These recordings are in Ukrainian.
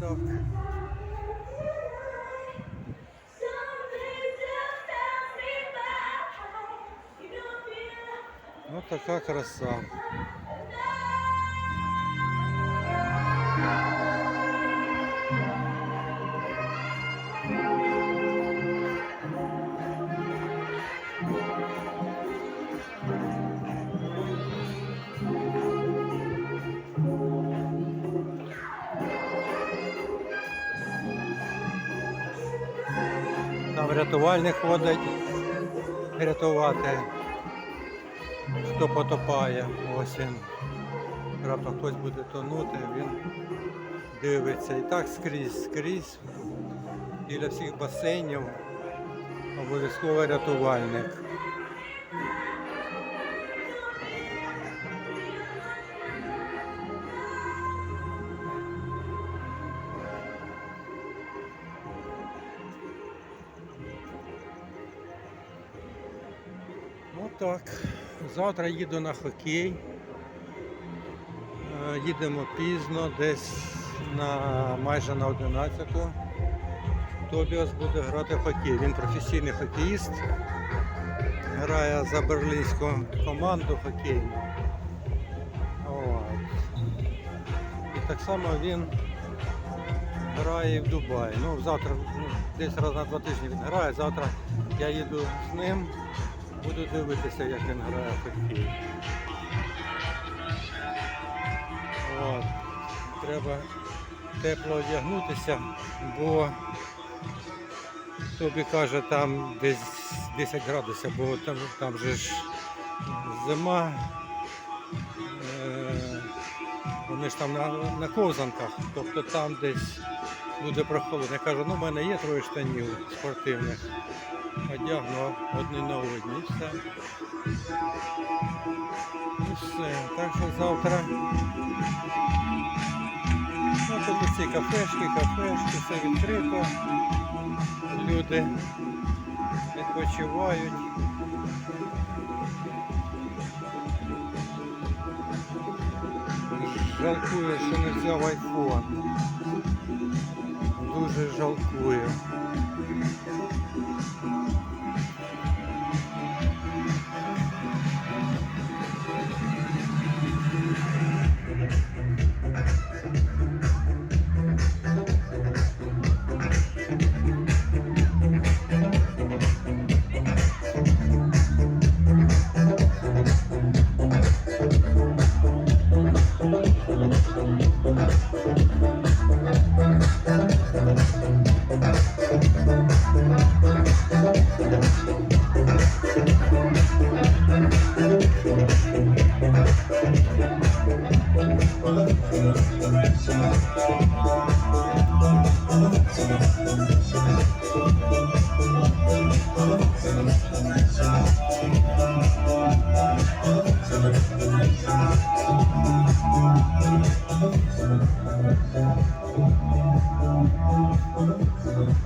так. Ну така краса. Там рятувальник ходить рятувати, хто потопає. Ось він. Раптом хтось буде тонути, він дивиться. І так скрізь, скрізь. Біля всіх басейнів обов'язково рятувальник. Так. Завтра їду на хокей. Е, Їдемо пізно, десь на майже на 11. -ту. Тобіас буде грати в хокей. Він професійний хокеїст. Грає за берлінську команду хокейну. І так само він грає в Дубаї. Ну, завтра, ну, десь раз на два тижні він грає. Завтра я їду з ним, буду дивитися, як він грає в хокей. От. Треба тепло одягнутися, бо тобі каже там десь 10 градусів, бо там, там же ж зима. Е, вони ж там на, на ковзанках, тобто там десь буде прохолодно. Я кажу, ну в мене є троє штанів спортивних. Одягну одні на одні і все. І все. Так що завтра. Ну, тут усі кафешки, кафешки, все відкрито. Люди відпочивають. Жалкую, що не взяв айфон. Дуже жалкую. Ну,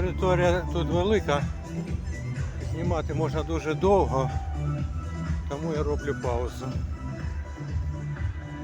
територія тут велика. Знімати можна дуже довго, тому я роблю паузу.